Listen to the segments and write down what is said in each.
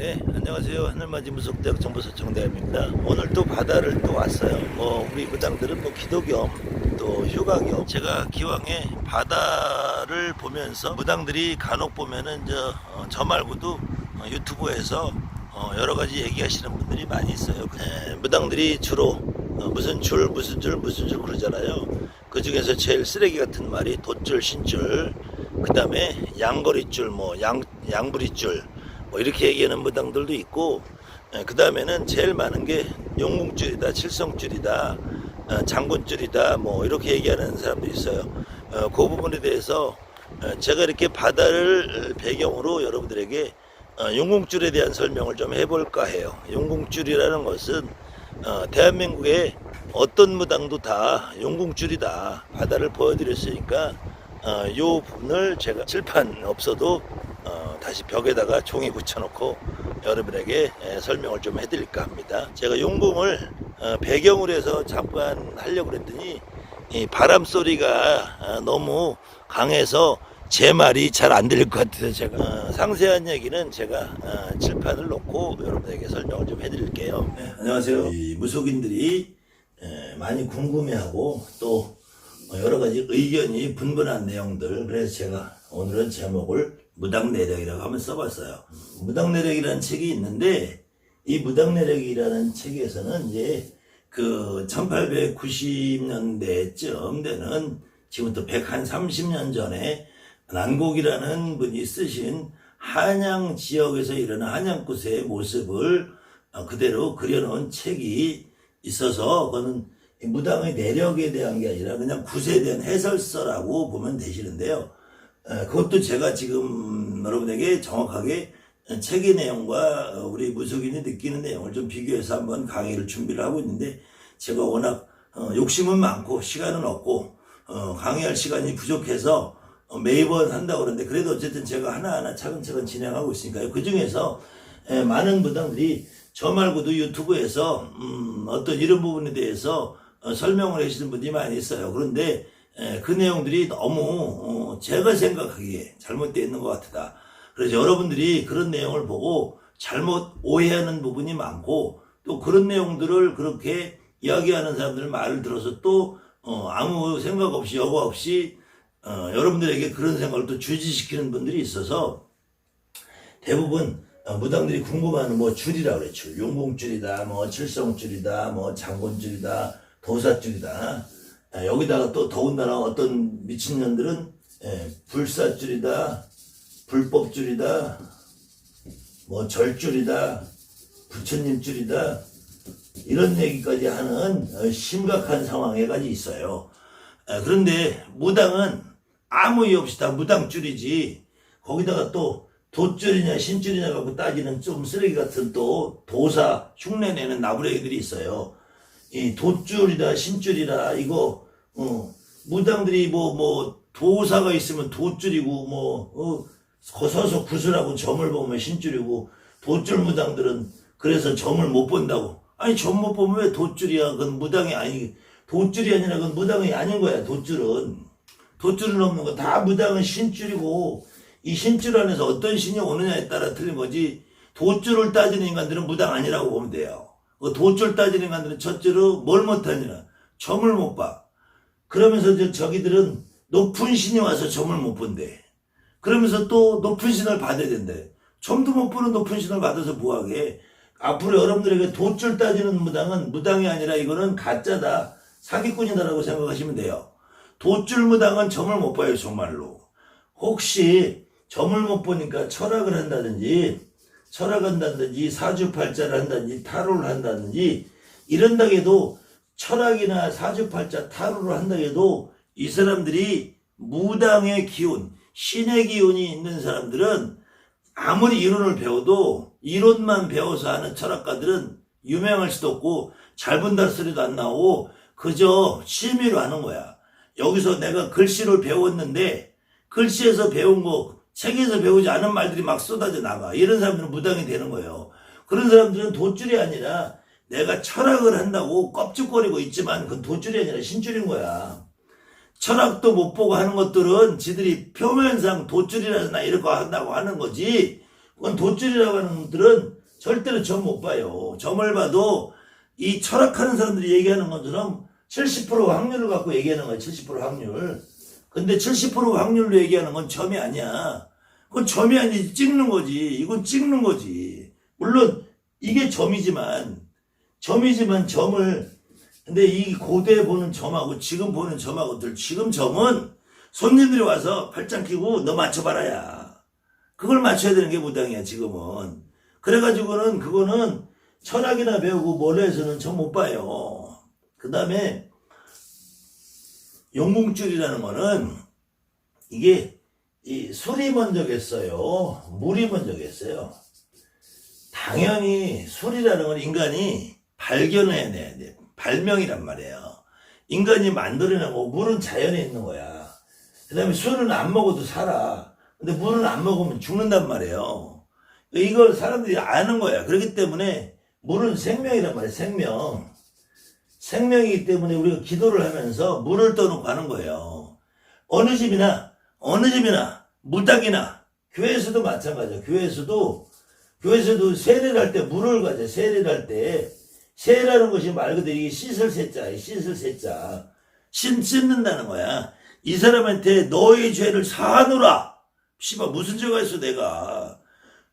네, 안녕하세요. 하늘맞이 무속대학 정보서 정대입니다. 오늘 또 바다를 또 왔어요. 뭐 우리 무당들은 뭐 기도 겸 또 휴가 겸 제가 기왕에 바다를 보면서 무당들이 간혹 보면은 저, 어, 저 말고도 어, 유튜브에서 어, 여러 가지 얘기하시는 분들이 많이 있어요. 예, 무당들이 주로 어, 무슨 줄 무슨 줄 무슨 줄 그러잖아요. 그 중에서 제일 쓰레기 같은 말이 돛줄 신줄 그 다음에 양거리줄 뭐 양 양부리줄 뭐 이렇게 얘기하는 무당들도 있고 그 다음에는 제일 많은 게 용궁줄이다 칠성줄이다 어, 장군줄이다 뭐 이렇게 얘기하는 사람도 있어요. 어, 그 부분에 대해서 어, 제가 이렇게 바다를 배경으로 여러분들에게 어, 용궁줄에 대한 설명을 좀 해볼까 해요. 용궁줄이라는 것은 어, 대한민국의 어떤 무당도 다 용궁줄이다 바다를 보여드렸으니까 어, 요 부분을 제가 칠판 없어도 어, 다시 벽에다가 종이 붙여놓고 여러분에게 에, 설명을 좀 해드릴까 합니다. 제가 용궁을 어, 배경으로 해서 잠깐 하려고 그랬더니 이 바람 소리가 어, 너무 강해서 제 말이 잘 안 들릴 것 같아서 제가 어, 상세한 얘기는 제가 어, 칠판을 놓고 여러분에게 설명을 좀 해드릴게요. 네, 안녕하세요. 이 무속인들이 에, 많이 궁금해하고 또 어, 여러 가지 의견이 분분한 내용들 그래서 제가 오늘은 제목을 무당내력이라고 한번 써봤어요. 무당내력이라는 책이 있는데 이 무당내력이라는 책에서는 이제 그 1890년대쯤 되는 지금부터 130년 전에 난곡이라는 분이 쓰신 한양 지역에서 일어난 한양구세의 모습을 어, 그대로 그려놓은 책이 있어서 그거는 이 무당의 내력에 대한 게 아니라 그냥 굿에 대한 해설서라고 보면 되시는데요. 에, 그것도 제가 지금 여러분에게 정확하게 책의 내용과 우리 무속인이 느끼는 내용을 좀 비교해서 한번 강의를 준비를 하고 있는데 제가 워낙 어, 욕심은 많고 시간은 없고 어, 강의할 시간이 부족해서 어, 매번 한다고 그러는데 그래도 어쨌든 제가 하나하나 차근차근 진행하고 있으니까요. 그 중에서 에, 많은 무당들이 저 말고도 유튜브에서 음, 어떤 이런 부분에 대해서 어, 설명을 하시는 분들이 많이 있어요. 그런데 에, 그 내용들이 너무 어, 제가 생각하기에 잘못되어 있는 것 같다. 그래서 여러분들이 그런 내용을 보고 잘못 오해하는 부분이 많고 또 그런 내용들을 그렇게 이야기하는 사람들 말을 들어서 또 어, 아무 생각 없이 여과 없이 어, 여러분들에게 그런 생각을 또 주지시키는 분들이 있어서 대부분 어, 무당들이 궁금한 뭐 줄이라 그래 줄 용궁줄이다 뭐 칠성줄이다 뭐 장군줄이다 도사줄이다 아, 여기다가 또 더군다나 어떤 미친년들은 예, 불사줄이다 불법줄이다 뭐 절줄이다 부처님줄이다 이런 얘기까지 하는 어, 심각한 상황에까지 있어요. 아, 그런데 무당은 아무 이유 없이 다 무당줄이지 거기다가 또 돛줄이냐 신줄이냐 갖고 따지는 좀 쓰레기 같은 또 도사 흉내내는 나부레기들이 있어요. 이 돛줄이다 신줄이라 이거 어, 무당들이 뭐뭐 도사가 있으면 돛줄이고 뭐 어, 거서서 구슬하고 점을 보면 신줄이고 돛줄 무당들은 그래서 점을 못 본다고. 아니 점 못 보면 왜 돛줄이야? 그건 무당이 아니 돛줄이 아니라 그건 무당이 아닌 거야 돛줄은. 돛줄은 없는 거. 다 무당은 신줄이고 이 신줄 안에서 어떤 신이 오느냐에 따라 틀린 거지. 돛줄을 따지는 인간들은 무당 아니라고 보면 돼요 그 돛줄 따지는 인간들은 첫째로 뭘 못하느냐? 점을 못 봐. 그러면서 저 저기들은 높은 신이 와서 점을 못 본대. 그러면서 또 높은 신을 받아야 된대. 점도 못 보는 높은 신을 받아서 뭐하게? 앞으로 여러분들에게 돛줄 따지는 무당은 무당이 아니라 이거는 가짜다. 사기꾼이다라고 생각하시면 돼요. 돛줄 무당은 점을 못 봐요 정말로. 혹시 점을 못 보니까 철학을 한다든지 철학한다든지 사주팔자를 한다든지 타로를 한다든지 이런다 해도 철학이나 사주팔자 타로를 한다 해도 이 사람들이 무당의 기운 신의 기운이 있는 사람들은 아무리 이론을 배워도 이론만 배워서 하는 철학가들은 유명할 수도 없고 잘 본다는 소리도 안 나오고 그저 취미로 하는 거야. 여기서 내가 글씨를 배웠는데 글씨에서 배운 거 책에서 배우지 않은 말들이 막 쏟아져 나가. 이런 사람들은 무당이 되는 거예요. 그런 사람들은 돗줄이 아니라 내가 철학을 한다고 껍죽거리고 있지만 그건 돗줄이 아니라 신줄인 거야. 철학도 못 보고 하는 것들은 지들이 표면상 돗줄이라서 나 이런 거 한다고 하는 거지 그건 돗줄이라고 하는 분들은 절대로 점 못 봐요. 점을 봐도 이 철학하는 사람들이 얘기하는 것처럼 70% 확률을 갖고 얘기하는 거야. 70% 확률. 근데 70% 확률로 얘기하는 건 점이 아니야. 그건 점이 아니지 찍는 거지. 이건 찍는 거지. 물론 이게 점이지만 점이지만 점을 근데 이 고대 보는 점하고 지금 보는 점하고들 지금 점은 손님들이 와서 팔짱 끼고 너 맞춰봐라야. 그걸 맞춰야 되는 게 무당이야 지금은. 그래가지고는 그거는 철학이나 배우고 뭘 해서는 점못 봐요. 그 다음에 용궁줄이라는 거는 이게 이 술이 먼저겠어요. 물이 먼저겠어요. 당연히 술이라는 건 인간이 발견해야 돼. 발명이란 말이에요. 인간이 만들어내고 물은 자연에 있는 거야. 그 다음에 술은 안 먹어도 살아. 근데 물은 안 먹으면 죽는단 말이에요. 이걸 사람들이 아는 거야. 그렇기 때문에 물은 생명이란 말이야. 생명. 생명이기 때문에 우리가 기도를 하면서 물을 떠놓고 하는 거예요. 어느 집이나, 어느 집이나, 무당이나, 교회에서도 마찬가지야. 교회에서도, 교회에서도 세례를 할 때 물을 가져. 세례를 할 때. 세라는 것이 말 그대로 이게 씻을 세자, 씻을 세자. 씻, 씻는다는 거야. 이 사람한테 너의 죄를 사하노라. 씨발, 무슨 죄가 있어, 내가.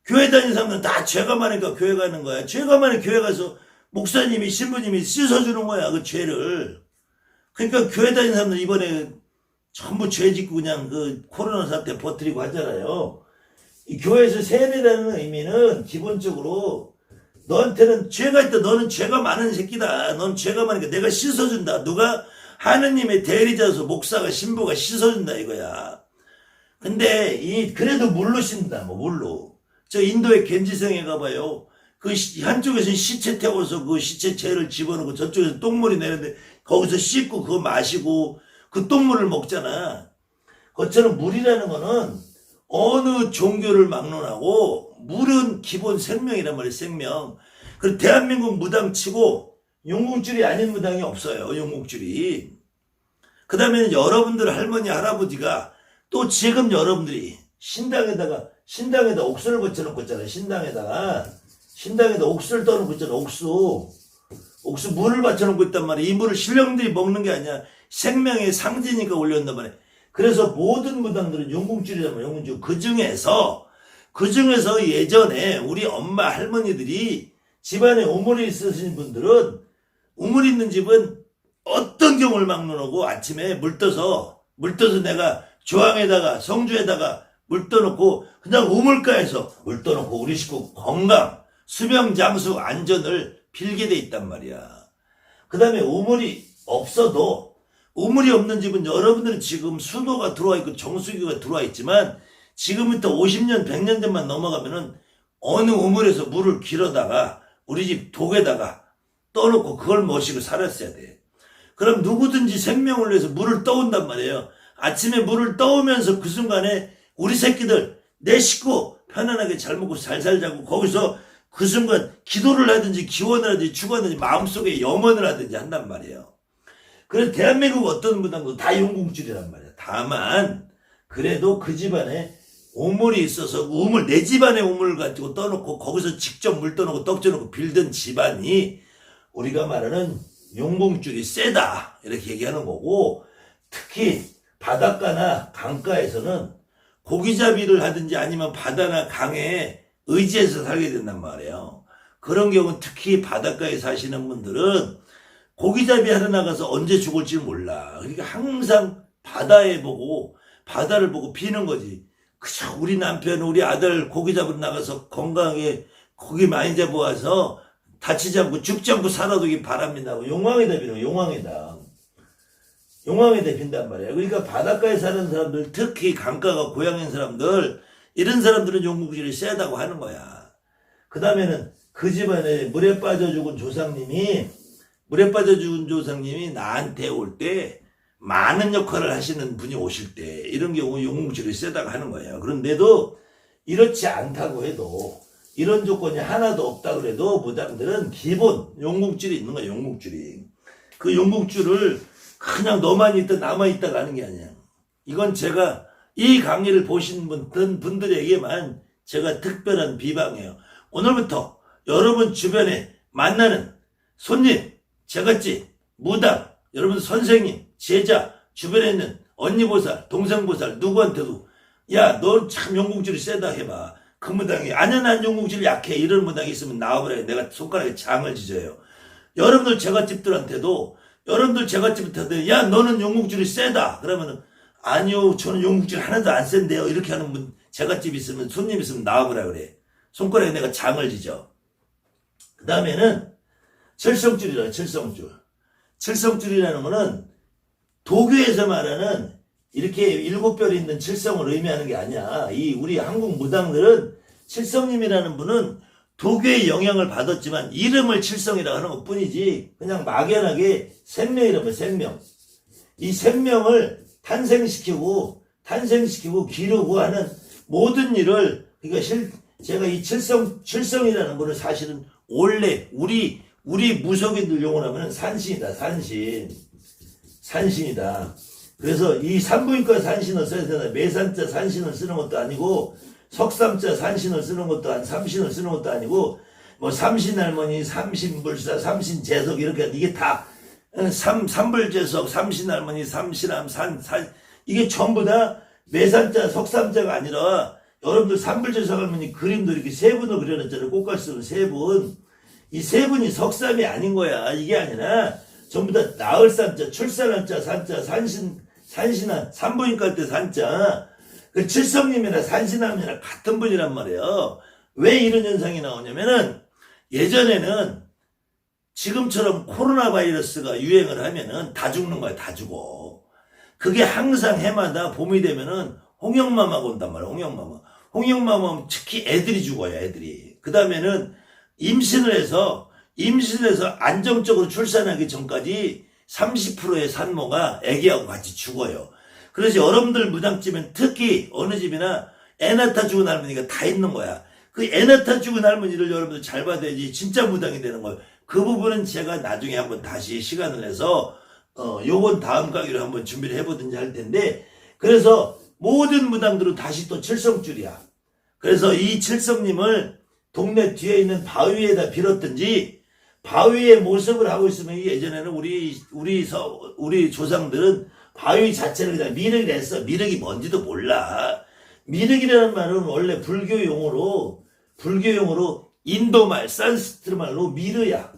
교회 다니는 사람들은 다 죄가 많으니까 교회 가는 거야. 죄가 많으니 교회 가서 목사님이, 신부님이 씻어주는 거야, 그 죄를. 그러니까 교회 다니는 사람들 이번에 전부 죄 짓고 그냥 그 코로나 사태 버티고 하잖아요. 이 교회에서 세례라는 의미는 기본적으로 너한테는 죄가 있다. 너는 죄가 많은 새끼다. 넌 죄가 많으니까 내가 씻어준다. 누가 하느님의 대리자서 목사가 신부가 씻어준다 이거야. 근데 이 그래도 물로 씻는다. 뭐 물로. 저 인도의 겐지성에 가봐요. 그 시- 한쪽에서 시체 태워서 그 시체 채를 집어넣고 저쪽에서 똥물이 내는데 거기서 씻고 그거 마시고 그 똥 물을 먹잖아. 그처럼 물이라는 거는 어느 종교를 막론하고 물은 기본 생명이란 말이에요. 생명. 그 대한민국 무당 치고 용궁줄이 아닌 무당이 없어요. 용궁줄이. 그 다음에 여러분들 할머니 할아버지가 또 지금 여러분들이 신당에다가 신당에다 옥수를 붙여놓고 있잖아요. 신당에다가 신당에다 옥수를 떠놓고 있잖아. 옥수. 옥수 물을 받쳐놓고 있단 말이야. 이 물을 신령들이 먹는 게 아니야. 생명의 상징이니까 올려온단 말이야. 그래서 모든 무당들은 용궁줄이란 말이야. 용궁줄. 그 중에서 그 중에서 예전에 우리 엄마 할머니들이 집안에 우물이 있으신 분들은 우물 있는 집은 어떤 경우를 막론하고 아침에 물 떠서 물 떠서 내가 조항에다가 성주에다가 물 떠놓고 그냥 우물가에서 물 떠놓고 우리 식구 건강 수명 장수 안전을 빌게 돼 있단 말이야. 그 다음에 우물이 없어도 우물이 없는 집은 여러분들은 지금 수도가 들어와 있고 정수기가 들어와 있지만 지금부터 50년, 100년 전만 넘어가면은 어느 우물에서 물을 길어다가 우리 집 독에다가 떠놓고 그걸 모시고 살았어야 돼. 그럼 누구든지 생명을 위해서 물을 떠온단 말이에요. 아침에 물을 떠오면서 그 순간에 우리 새끼들, 내 식구 편안하게 잘 먹고 잘 살자고 거기서 그 순간 기도를 하든지 기원을 하든지 축원을 하든지 마음속에 염원을 하든지 한단 말이에요. 그래서 대한민국 어떤 분당도 다 용궁줄이란 말이야. 다만 그래도 그 집안에 우물이 있어서 우물 내 집안에 우물을 가지고 떠놓고 거기서 직접 물 떠놓고 떡져놓고 빌던 집안이 우리가 말하는 용궁줄이 세다 이렇게 얘기하는 거고 특히 바닷가나 강가에서는 고기잡이를 하든지 아니면 바다나 강에 의지해서 살게 된단 말이에요. 그런 경우는 특히 바닷가에 사시는 분들은 고기잡이 하러 나가서 언제 죽을지 몰라. 그러니까 항상 바다에 보고 바다를 보고 비는 거지. 그저 우리 남편, 우리 아들 고기 잡으러 나가서 건강하게 고기 많이 잡아와서 다치지 않고 죽지 않고 살아두기 바랍니다. 용왕에다 비는 용왕에다. 용왕에다 빈단 말이야. 그러니까 바닷가에 사는 사람들, 특히 강가가 고향인 사람들, 이런 사람들은 용궁질이 세다고 하는 거야. 그 다음에는 그 집안에 물에 빠져 죽은 조상님이 물에 빠져 죽은 조상님이 나한테 올 때 많은 역할을 하시는 분이 오실 때 이런 경우 용궁질이 세다고 하는 거예요. 그런데도 이렇지 않다고 해도 이런 조건이 하나도 없다 그래도 무당들은 기본 용궁줄이 있는 거야. 용궁줄이 그 용궁줄을 그냥 너만 있다 나만 있다가 하는 게 아니야. 이건 제가 이 강의를 보신 분, 분들에게만 제가 특별한 비방이에요. 오늘부터 여러분 주변에 만나는 손님, 제갓집, 무당, 여러분 선생님, 제자, 주변에 있는 언니 보살, 동생 보살, 누구한테도 야, 너참 용궁줄이 세다 해봐. 그 무당이 아니야 난 용궁줄 약해 이런 무당이 있으면 나와버려 내가 손가락에 장을 지져요. 여러분들 제갓집들한테도 여러분들 제갓집한테도 야 너는 용궁줄이 세다 그러면은 아니요 저는 용궁줄 하나도 안 센데요 이렇게 하는 분 제갓집 있으면 손님 있으면 나와보라 그래. 손가락에 내가 장을 지져. 그 다음에는 철성줄이라 철성줄. 철성줄이라는 거는 도교에서 말하는 이렇게 일곱 별이 있는 칠성을 의미하는 게 아니야. 이 우리 한국 무당들은 칠성님이라는 분은 도교의 영향을 받았지만 이름을 칠성이라고 하는 것 뿐이지 그냥 막연하게 생명이라면 생명. 이 생명을 탄생시키고 탄생시키고 기르고 하는 모든 일을 그러니까 실 제가 이 칠성 칠성이라는 분은 사실은 원래 우리 우리 무속인들 용어로 하면 산신이다 산신. 산신이다. 그래서 이 산부인과 산신을 써야 되나? 매산자 산신을 쓰는 것도 아니고 석삼자 산신을 쓰는 것도 아니 삼신을 쓰는 것도 아니고 뭐 삼신할머니 삼신불사 삼신재석 이렇게 이게 다 어, 삼, 삼불재석 삼신할머니 삼신함 산, 산. 이게 전부 다 매산자 석삼자가 아니라 여러분들 삼불재석 할머니 그림도 이렇게 세 분을 그려놨잖아요. 꽃갈수는 세 분 이 세 분이 석삼이 아닌 거야 이게 아니라 전부 다 나을 산자 출산한 자 산자 산신 산신한 산부인과 때 산자 그 칠성님이나 산신함이나 같은 분이란 말이에요. 왜 이런 현상이 나오냐면은 예전에는 지금처럼 코로나 바이러스가 유행을 하면은 다 죽는 거야, 다 죽어. 그게 항상 해마다 봄이 되면은 홍역마마가 온단 말이야, 홍역마마. 홍역마마 특히 애들이 죽어요, 애들이. 그 다음에는 임신을 해서, 임신을 해서 안정적으로 출산하기 전까지 30%의 산모가 애기하고 같이 죽어요. 그래서 여러분들 무당집엔 특히 어느 집이나 애 낳다 죽은 할머니가 다 있는 거야. 그 애 낳다 죽은 할머니를 여러분들 잘 받아야지 진짜 무당이 되는 거예요. 그 부분은 제가 나중에 한번 다시 시간을 내서 어 요번 다음 강의로 한번 준비를 해보든지 할 텐데 그래서 모든 무당들은 다시 또 칠성줄이야. 그래서 이 칠성님을 동네 뒤에 있는 바위에다 빌었든지 바위의 모습을 하고 있으면 예전에는 우리 우리 서 우리 조상들은 바위 자체를 그냥 미륵이라 했어. 미륵이 뭔지도 몰라. 미륵이라는 말은 원래 불교 용어로 불교 용어로 인도말 산스크트 말로 미르야.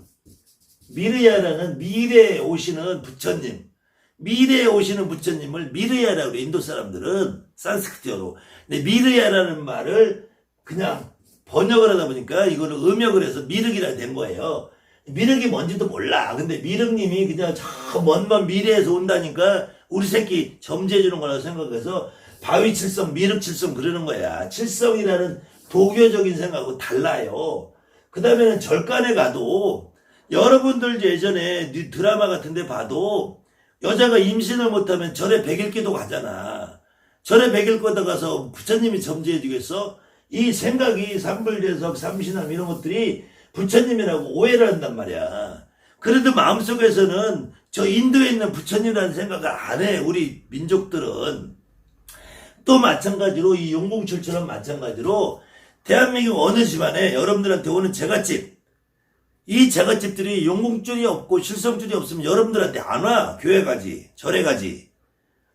미르야라는 미래에 오시는 부처님. 미래에 오시는 부처님을 미르야라고 인도 사람들은 산스크트어로. 근데 미르야라는 말을 그냥 번역을 하다 보니까 이거를 음역을 해서 미륵이라 된 거예요. 미륵이 뭔지도 몰라. 근데 미륵님이 그냥 저 먼먼 미래에서 온다니까 우리 새끼 점지해주는 거라고 생각해서 바위 칠성, 미륵 칠성 그러는 거야. 칠성이라는 도교적인 생각하고 달라요. 그 다음에는 절간에 가도 여러분들 예전에 니 드라마 같은 데 봐도 여자가 임신을 못하면 절에 백일기도 가잖아. 절에 백일거다 가서 부처님이 점지해 주겠어? 이 생각이 삼불대석, 삼신함 이런 것들이 부처님이라고 오해를 한단 말이야. 그래도 마음속에서는 저 인도에 있는 부처님이라는 생각을 안 해. 우리 민족들은. 또 마찬가지로 이 용궁철처럼 마찬가지로 대한민국 어느 집안에 여러분들한테 오는 제갓집 이 제갓집들이 용궁줄이 없고 실성줄이 없으면 여러분들한테 안 와. 교회 가지. 절에 가지.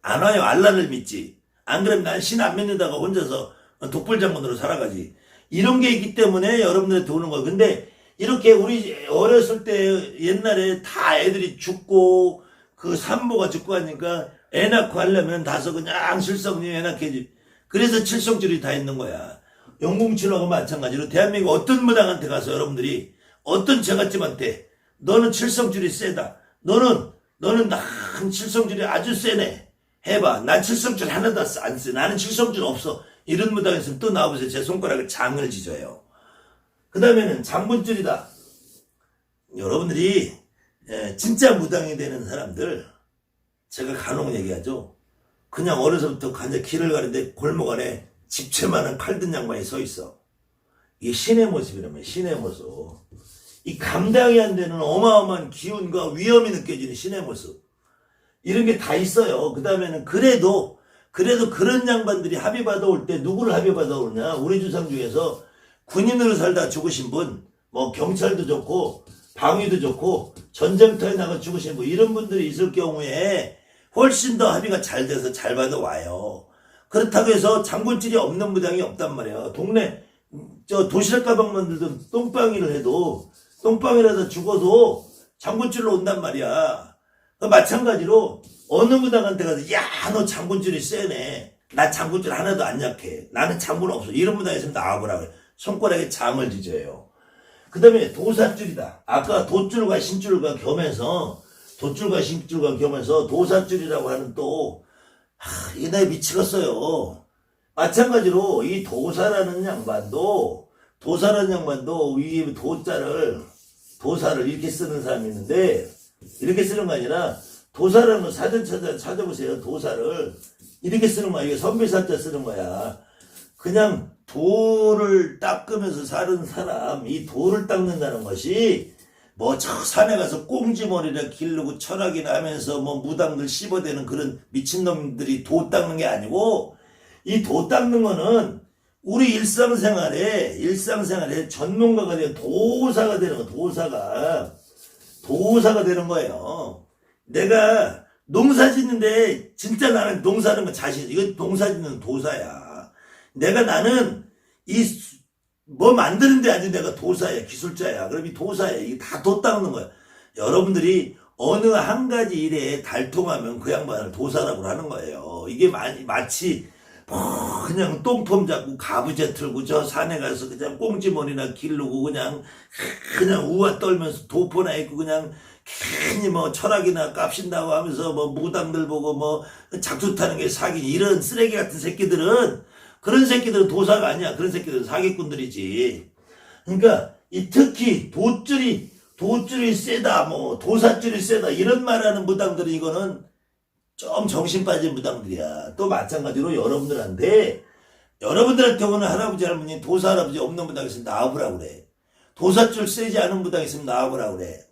안 와요. 알라를 믿지. 안 그러면 난 신 안 믿는다고 혼자서 독불 장군으로 살아가지. 이런 게 있기 때문에 여러분들한테 오는 거예요. 근데 이렇게 우리 어렸을 때 옛날에 다 애들이 죽고 그 산모가 죽고 하니까 애 낳고 하려면 다서 그냥 실성님 애 낳게 그래서 칠성줄이 다 있는 거야. 영궁칠하고 마찬가지로 대한민국 어떤 무당한테 가서 여러분들이 어떤 제갓집한테 너는 칠성줄이 세다. 너는 너는 난 칠성줄이 아주 세네. 해봐. 난 칠성줄 하나도 안 세. 나는 칠성줄 없어. 이런 무당 있으면 또 나와보세요. 제 손가락에 장을 지져요. 그 다음에는 장분줄이다. 여러분들이 예, 진짜 무당이 되는 사람들 제가 간혹 얘기하죠. 그냥 어려서부터 간제 길을 가는데 골목 안에 집채만한 칼든 양반이 서 있어. 이게 신의 모습이라면 신의 모습. 이 감당이 안 되는 어마어마한 기운과 위험이 느껴지는 신의 모습. 이런 게 다 있어요. 그 다음에는 그래도 그래도 그런 양반들이 합의 받아올 때 누구를 합의 받아오느냐? 우리 조상 중에서 군인으로 살다 죽으신 분, 뭐 경찰도 좋고 방위도 좋고 전쟁터에 나가 죽으신 분 이런 분들이 있을 경우에 훨씬 더 합의가 잘 돼서 잘 받아와요. 그렇다고 해서 장군질이 없는 무당이 없단 말이에요. 동네 저 도시락 가방 만들던 똥방이를 해도 똥방이라도 죽어도 장군줄로 온단 말이야. 그 마찬가지로 어느 무당한테 가서 야 너 장군줄이 세네. 나 장군줄 하나도 안 약해. 나는 장군 없어. 이런 무당 있으면 나와보라 그래. 손가락에 장을 지져요. 그 다음에 도사줄이다. 아까 돛줄과 신줄과 겸해서 돛줄과 신줄과 겸해서 도사줄이라고 하는 또 하, 이 나이 미치겠어요. 마찬가지로 이 도사라는 양반도 도사라는 양반도 이 도자를 도사를 이렇게 쓰는 사람이 있는데 이렇게 쓰는 거 아니라 도사라는 거 사전 찾아 찾아보세요. 도사를 이렇게 쓰는 거야. 이게 선비사자 쓰는 거야. 그냥 돌을 닦으면서 사는 사람, 이 돌을 닦는다는 것이 뭐 저 산에 가서 꽁지머리를 기르고 철학이나 하면서 뭐 무당들 씹어대는 그런 미친놈들이 도 닦는 게 아니고 이 도 닦는 거는 우리 일상생활에 일상생활에 전문가가 되는 도사가 되는 거 도사가 도사가 되는 거예요. 내가 농사 짓는데 진짜 나는 농사하는 거 자신 이건 농사 짓는 도사야. 내가 나는 이 뭐 만드는데 아주 내가 도사야 기술자야. 그럼 이 도사야 이게 다도 닦는 거야. 여러분들이 어느 한 가지 일에 달통하면 그 양반을 도사라고 하는 거예요. 이게 마, 마치 뭐 그냥 똥폼 잡고 가부제 틀고 저 산에 가서 그냥 꽁지머리나 기르고 그냥 그냥 우아 떨면서 도포나 있고 그냥 괜히 뭐 철학이나 깝신다고 하면서 뭐 무당들 보고 뭐 작두 타는 게 사기 이런 쓰레기 같은 새끼들은 그런 새끼들은 도사가 아니야. 그런 새끼들은 사기꾼들이지. 그러니까 이 특히 도줄이 도줄이 세다 뭐 도사줄이 세다 이런 말하는 무당들은 이거는 좀 정신 빠진 무당들이야. 또 마찬가지로 여러분들한테 여러분들한테 오는 할아버지 할머니 도사 할아버지 없는 무당 있으면 나와보라 그래. 도사줄 세지 않은 무당 있으면 나와보라 그래.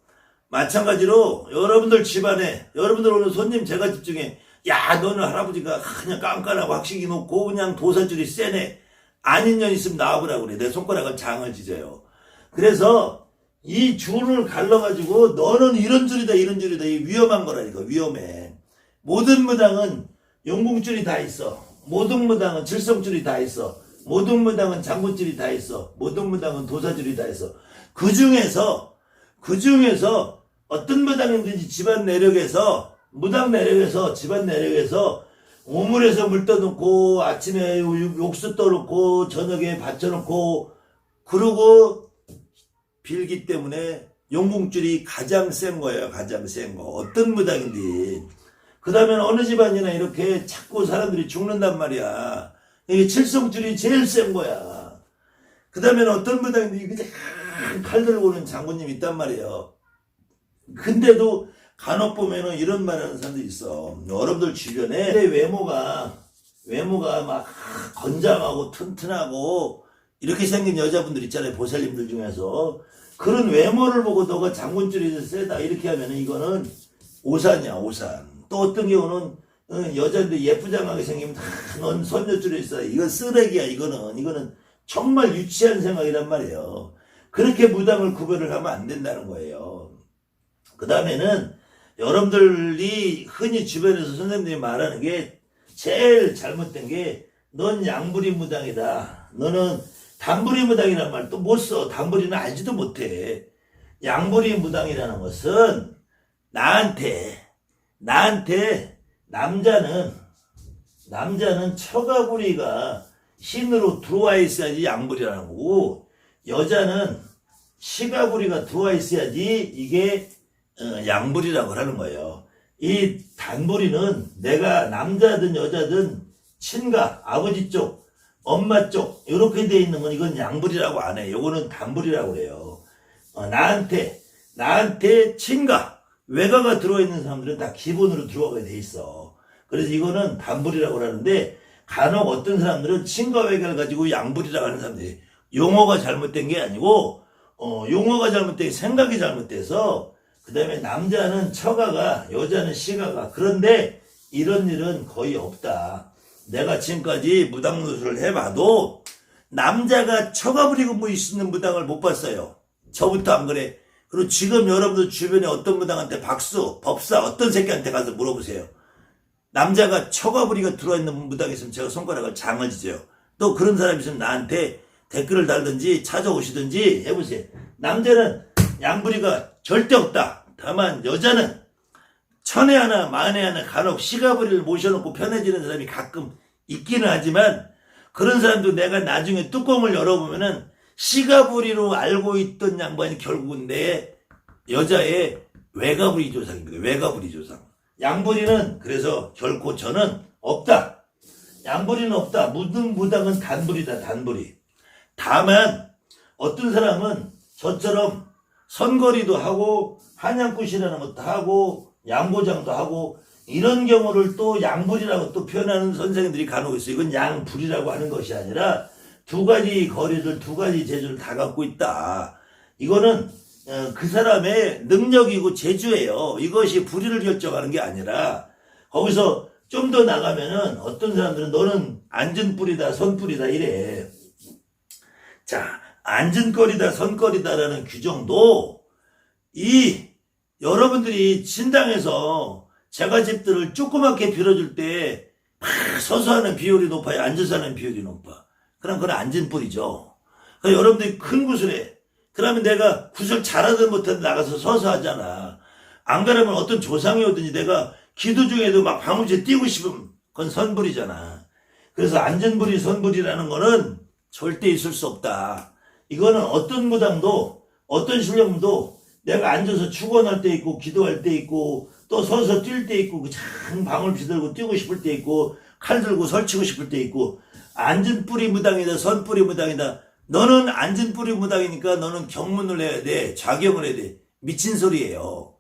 마찬가지로 여러분들 집안에 여러분들 오는 손님 제가 집 중에 야 너는 할아버지가 그냥 깐깐하고 확실히 놓고 그냥 도사줄이 세네 아닌 년 있으면 나와보라 그래. 내 손가락을 장을 찢어요. 그래서 이 줄을 갈라가지고 너는 이런 줄이다 이런 줄이다 이 위험한 거라니까 위험해. 모든 무당은 용궁줄이 다 있어. 모든 무당은 질성줄이 다 있어. 모든 무당은 장군줄이 다 있어. 모든 무당은 도사줄이 다 있어. 그 중에서 그 중에서 어떤 무당이든지 집안 내력에서 무당 내력에서 집안 내력에서 오물에서 물 떠놓고 아침에 육- 육수 떠놓고 저녁에 받쳐놓고 그러고 빌기 때문에 용궁줄이 가장 센 거예요. 가장 센 거. 어떤 무당인지. 그 다음에 어느 집안이나 이렇게 자꾸 사람들이 죽는단 말이야. 이게 칠성줄이 제일 센 거야. 그 다음에 어떤 무당인지 그냥 칼 들고 오는 장군님 있단 말이에요. 근데도 간혹 보면은 이런 말 하는 사람도 있어. 여러분들 주변에 내 외모가, 외모가 막 건장하고 튼튼하고 이렇게 생긴 여자분들 있잖아요. 보살님들 중에서. 그런 외모를 보고 너가 장군줄이 세다. 이렇게 하면은 이거는 오산이야, 오산. 또 어떤 경우는 어, 여자인데 예쁘장하게 생기면 다넌 손녀줄이 있어. 이건 쓰레기야, 이거는. 이거는 정말 유치한 생각이란 말이에요. 그렇게 무당을 구별을 하면 안 된다는 거예요. 그 다음에는 여러분들이 흔히 주변에서 선생님들이 말하는 게 제일 잘못된 게 넌 양부리 무당이다. 너는 단부리 무당이란 말또못 써. 단부리는 알지도 못해. 양부리 무당이라는 것은 나한테 나한테 남자는 남자는 처가부리가 신으로 들어와 있어야지 양부리라는 거고 여자는 시가부리가 들어와 있어야지 이게 어, 양부리라고 하는 거예요. 이 단부리는 내가 남자든 여자든 친가 아버지 쪽 엄마 쪽 이렇게 돼 있는 건 이건 양부리라고 안 해. 요거는 단부리라고 그래요. 어, 나한테 나한테 친가 외가가 들어있는 사람들은 다 기본으로 들어가게 돼 있어. 그래서 이거는 단불이라고 하는데 간혹 어떤 사람들은 친가 외가를 가지고 양불이라고 하는 사람들이 용어가 잘못된 게 아니고 어, 용어가 잘못된 게 생각이 잘못돼서 그 다음에 남자는 처가가 여자는 시가가 그런데 이런 일은 거의 없다. 내가 지금까지 무당 노릇을 해봐도 남자가 처가 부리고 뭐 있는 무당을 못 봤어요. 저부터 안 그래. 그리고 지금 여러분들 주변에 어떤 무당한테 박수, 법사 어떤 새끼한테 가서 물어보세요. 남자가 처가 부리가 들어있는 무당이 있으면 제가 손가락을 장을 지져요. 또 그런 사람이 있으면 나한테 댓글을 달든지 찾아오시든지 해보세요. 남자는 양부리가 절대 없다. 다만 여자는 천에 하나 만에 하나 간혹 시가부리를 모셔놓고 편해지는 사람이 가끔 있기는 하지만 그런 사람도 내가 나중에 뚜껑을 열어보면은 시가부리로 알고 있던 양반이 결국은 내 여자의 외가부리 조상입니다. 외가부리 조상. 양부리는 그래서 결코 저는 없다. 양부리는 없다. 무등 무당은 단부리다. 단부리. 다만 어떤 사람은 저처럼 선거리도 하고 한양굿이라는 것도 하고 양고장도 하고 이런 경우를 또 양불이라고 또 표현하는 선생님들이 간혹 있어요. 이건 양불이라고 하는 것이 아니라 두 가지 거리를 두 가지 재주를 다 갖고 있다. 이거는 어, 그 사람의 능력이고 재주예요. 이것이 불의를 결정하는 게 아니라 거기서 좀 더 나가면은 어떤 사람들은 너는 앉은 뿌리다 선뿌리다 이래. 자, 앉은거리다 선거리다라는 규정도 이 여러분들이 신당에서 제가 집들을 조그맣게 빌어줄 때 막 서서 하는 비율이 높아요. 앉아서 하는 비율이 높아. 그럼 그건 앉은 뿌리죠. 그러니까 여러분들이 큰 구슬 해. 그러면 내가 구슬 잘하든 못하든 나가서 서서 하잖아. 안 그러면 어떤 조상이 오든지 내가 기도 중에도 막 방울제 띄고 싶으면 그건 선불이잖아. 그래서 앉은불이 선불이라는 거는 절대 있을 수 없다. 이거는 어떤 무당도 어떤 신령도 내가 앉아서 축원할 때 있고 기도할 때 있고 또 서서 뛸 때 있고 참 방울 비들고 뛰고 싶을 때 있고 칼 들고 설치고 싶을 때 있고 앉은 뿌리 무당이다 선 뿌리 무당이다. 너는 앉은 뿌리 무당이니까 너는 경문을 해야 돼 자경을 해야 돼. 미친 소리예요.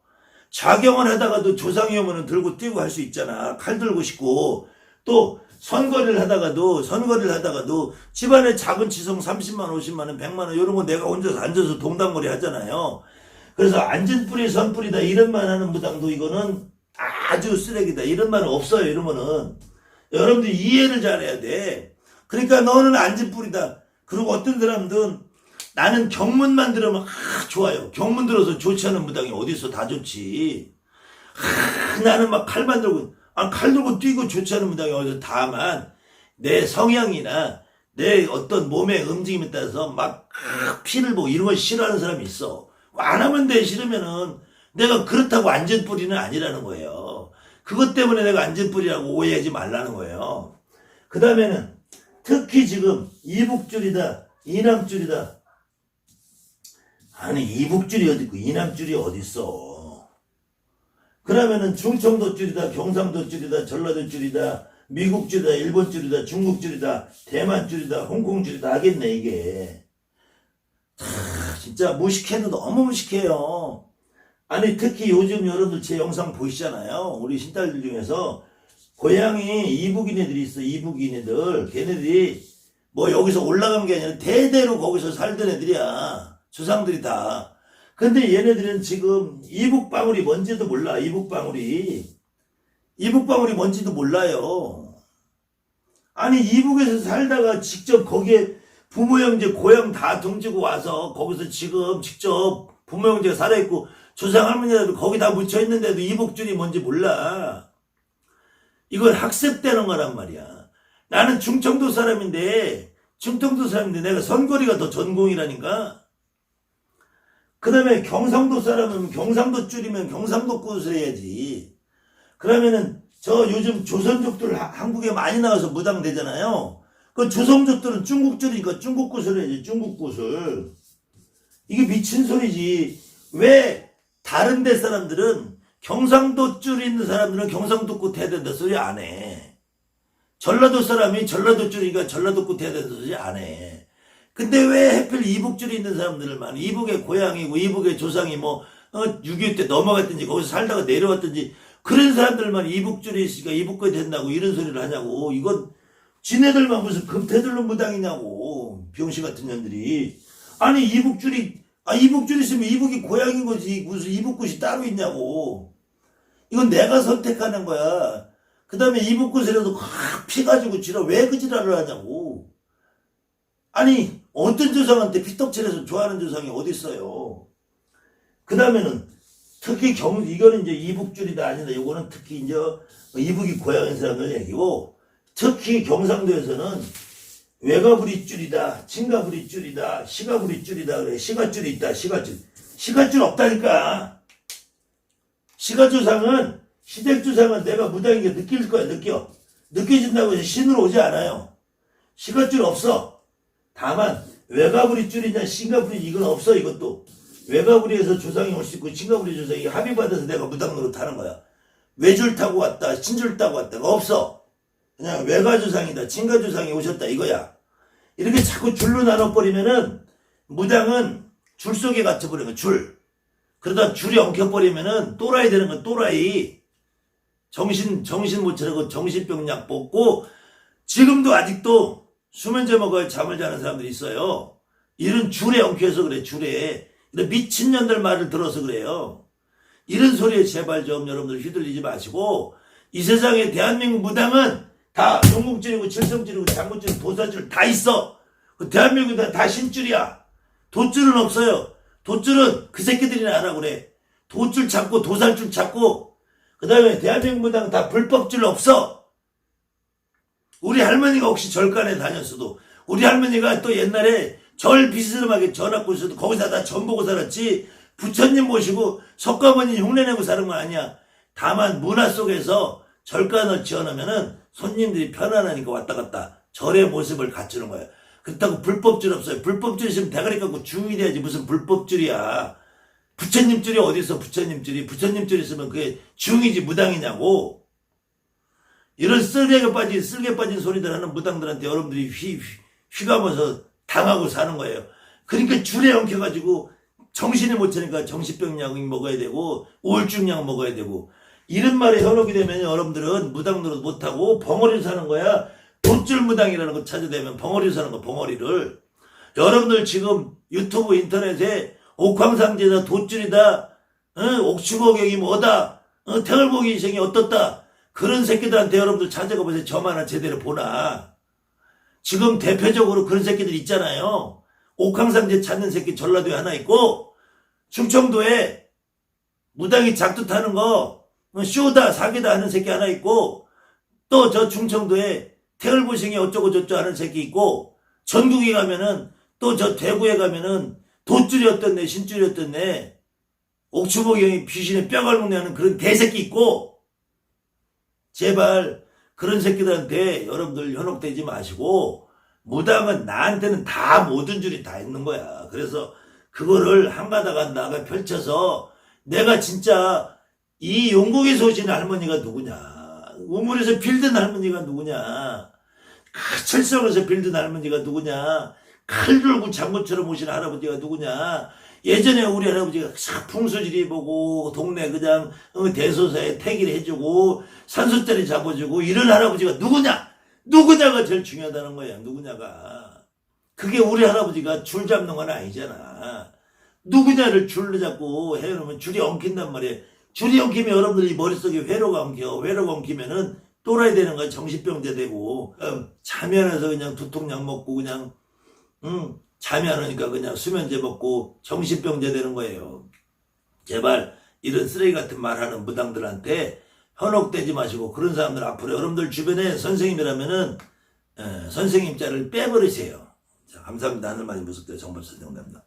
자경을 하다가도 조상이 오면은 들고 뛰고 할 수 있잖아. 칼 들고 싶고 또 선거리를 하다가도 선거리를 하다가도 집안에 작은 지성 30만 50만 원 100만 원 이런 거 내가 혼자서 앉아서 동당거리 하잖아요. 그래서 앉은 뿌리 선 뿌리다 이런 말 하는 무당도 이거는 아주 쓰레기다. 이런 말은 없어요 이러면은. 여러분들 이해를 잘해야 돼. 그러니까 너는 앉은 뿌리다. 그리고 어떤 사람들은 나는 경문만 들으면 아 좋아요. 경문 들어서 좋지 않은 무당이 어디서 다 좋지. 아, 나는 막 칼만 들고 아, 칼 들고 뛰고 좋지 어디서 다만 내 성향이나 내 어떤 몸의 움직임에 따라서 막 아, 피를 보고 이런 걸 싫어하는 사람이 있어 안 하면 돼 싫으면은 내가 그렇다고 안전뿌리는 아니라는 거예요. 그것 때문에 내가 안전뿌리라고 오해하지 말라는 거예요. 그 다음에는 특히 지금 이북줄이다 이남줄이다 아니 이북줄이 어디 있고 이남줄이 어디 있어? 그러면은 충청도 줄이다 경상도 줄이다 전라도 줄이다 미국 줄이다 일본 줄이다 중국 줄이다 대만 줄이다 홍콩 줄이다 하겠네 이게 진짜 무식해도 너무 무식해요. 아니 특히 요즘 여러분들 제 영상 보시잖아요. 우리 신딸들 중에서 고향이 이북인 애들이 있어. 이북인 애들. 걔네들이 뭐 여기서 올라간 게 아니라 대대로 거기서 살던 애들이야. 조상들이 다. 근데 얘네들은 지금 이북방울이 뭔지도 몰라. 이북방울이. 이북방울이 뭔지도 몰라요. 아니 이북에서 살다가 직접 거기에 부모 형제 고향 다 등지고 와서 거기서 지금 직접 부모 형제가 살아있고 조상 할머니들 거기 다 묻혀 있는데도 이복줄이 뭔지 몰라. 이건 학습되는 거란 말이야. 나는 충청도 사람인데 충청도 사람인데 내가 선거리가 더 전공이라니까. 그 다음에 경상도 사람은 경상도 줄이면 경상도 것을 해야지. 그러면은 저 요즘 조선족들 하- 한국에 많이 나와서 무당되잖아요. 그 조선족들은 중국 줄이니까 중국 구슬 해야지 중국 구슬. 이게 미친 소리지. 왜 다른 데 사람들은 경상도 줄 있는 사람들은 경상도 끝 해야 된다 소리 안 해. 전라도 사람이 전라도 줄이니까 전라도 끝 해야 된다 소리 안 해. 근데 왜 하필 이북 줄이 있는 사람들만 이북의 고향이고 이북의 조상이 뭐 어, 6.25 때 넘어갔든지 거기서 살다가 내려왔든지 그런 사람들만 이북 줄이 있으니까 이북 끝 된다고 이런 소리를 하냐고. 이건 지네들만 무슨 금태들로 무당이냐고. 병신 같은 년들이. 아니 이북줄이 아 이북줄 있으면 이북이 고향인 거지. 무슨 이북굿이 따로 있냐고. 이건 내가 선택하는 거야. 그 다음에 이북구슬에도 확 피가지고 지랄 왜 그 지랄을 하냐고. 아니 어떤 조상한테 피떡칠해서 좋아하는 조상이 어디 있어요? 그 다음에는 특히 경 이거는 이제 이북줄이다 아니다. 이거는 특히 이제 이북이 고향인 사람들 얘기고 특히 경상도에서는 외가부리 줄이다, 친가부리 줄이다, 시가부리 줄이다 그래. 시가줄이 있다. 시가줄. 시가줄 없다니까. 시가조상은 시댁조상은 내가 무당이게 느낄 거야. 느껴. 느껴진다고 해서 신으로 오지 않아요. 시가줄 없어. 다만 외가부리 줄이냐 신가부리 이건 없어 이것도. 외가부리에서 조상이 올 수 있고 친가부리 조상이 합의받아서 내가 무당 노릇하는 거야. 외줄 타고 왔다, 친줄 타고 왔다가 없어. 그냥 외가조상이다, 친가조상이 오셨다 이거야. 이렇게 자꾸 줄로 나눠버리면은 무당은 줄 속에 갇혀버리는 거야, 줄. 그러다 줄이 엉켜버리면은 또라이 되는 거야, 또라이. 정신, 정신 못 차리고 정신병 약 먹고 지금도 아직도 수면제 먹어야 잠을 자는 사람들이 있어요. 이런 줄에 엉켜서 그래, 줄에. 이런 미친년들 말을 들어서 그래요. 이런 소리에 제발 좀 여러분들 휘둘리지 마시고 이 세상에 대한민국 무당은 다 용국줄이고 칠성줄이고 장구줄 도사줄 다 있어. 그 대한민국은 다 신줄이야. 돗줄은 없어요. 돗줄은 그 새끼들이나 하라 그래. 돗줄 찾고 도살줄 찾고 그 다음에 대한민국 무당 다 불법줄 없어. 우리 할머니가 혹시 절간에 다녔어도 우리 할머니가 또 옛날에 절 비스름하게 전학고 있어도 거기서 다 전 보고 살았지 부처님 모시고 석가모니 흉내내고 사는 거 아니야. 다만 문화 속에서 절간을 지어놓으면은 손님들이 편안하니까 왔다 갔다 절의 모습을 갖추는 거예요. 그렇다고 불법줄 없어요. 불법줄 있으면 대가리 깎고 중이 돼야지 무슨 불법줄이야. 부처님 줄이 어디 있어 부처님 줄이 부처님 줄 있으면 그게 중이지 무당이냐고. 이런 쓸개가 빠진 쓸개 빠진 소리들 하는 무당들한테 여러분들이 휘, 휘 휘가면서 당하고 사는 거예요. 그러니까 줄에 엉켜가지고 정신이 못 차니까 정신병 약 먹어야 되고 우울증 약 먹어야 되고 이런 말에 현혹이 되면 여러분들은 무당 노릇 못하고 벙어리를 사는 거야. 돈줄 무당이라는 거 찾아대면 벙어리를 사는 거 벙어리를. 여러분들 지금 유튜브 인터넷에 옥황상제다 돗줄이다 어? 옥추거경이 뭐다 어? 태을보기 인생이 어떻다 그런 새끼들한테 여러분들 찾아가 보세요. 저만 하나 제대로 보나. 지금 대표적으로 그런 새끼들 있잖아요. 옥황상제 찾는 새끼 전라도에 하나 있고 충청도에 무당이 작두 타는 거 어, 쇼다 사기다 하는 새끼 하나 있고 또 저 충청도에 태을보생이 어쩌고 저쩌고 하는 새끼 있고 전국에 가면은 또 저 대구에 가면은 돗줄이었던 애 신줄이었던 애 옥추보경이 귀신의 뼈가 먹내하는 그런 개새끼 있고 제발 그런 새끼들한테 여러분들 현혹되지 마시고 무당은 나한테는 다 모든 줄이 다 있는 거야. 그래서 그거를 한 가닥 한 나가 펼쳐서 내가 진짜 이 용국에서 오신 할머니가 누구냐. 우물에서 빌든 할머니가 누구냐. 그 철성에서 빌든 할머니가 누구냐. 칼 들고 장군처럼 오신 할아버지가 누구냐. 예전에 우리 할아버지가 싹 풍수지리 보고 동네 그냥 어, 대소사에 태기를 해주고 산소짜리 잡아주고 이런 할아버지가 누구냐? 누구냐가 제일 중요하다는 거야. 누구냐가. 그게 우리 할아버지가 줄 잡는 건 아니잖아. 누구냐를 줄로 잡고 해놓으면 줄이 엉킨단 말이야. 줄이 엉키면 여러분들이 머릿속에 회로가 엉켜. 회로가 엉키면은 또라이 되는 거야. 정신병자 되고. 안 와서 그냥 두통약 먹고 그냥 음, 잠이 안 오니까 그냥 수면제 먹고 정신병자 되는 거예요. 제발 이런 쓰레기 같은 말하는 무당들한테 현혹되지 마시고 그런 사람들 앞으로 여러분들 주변에 선생님이라면은 에, 선생님 자를 빼버리세요. 자, 감사합니다. 하늘 많이 무섭게 정법 선생님입니다.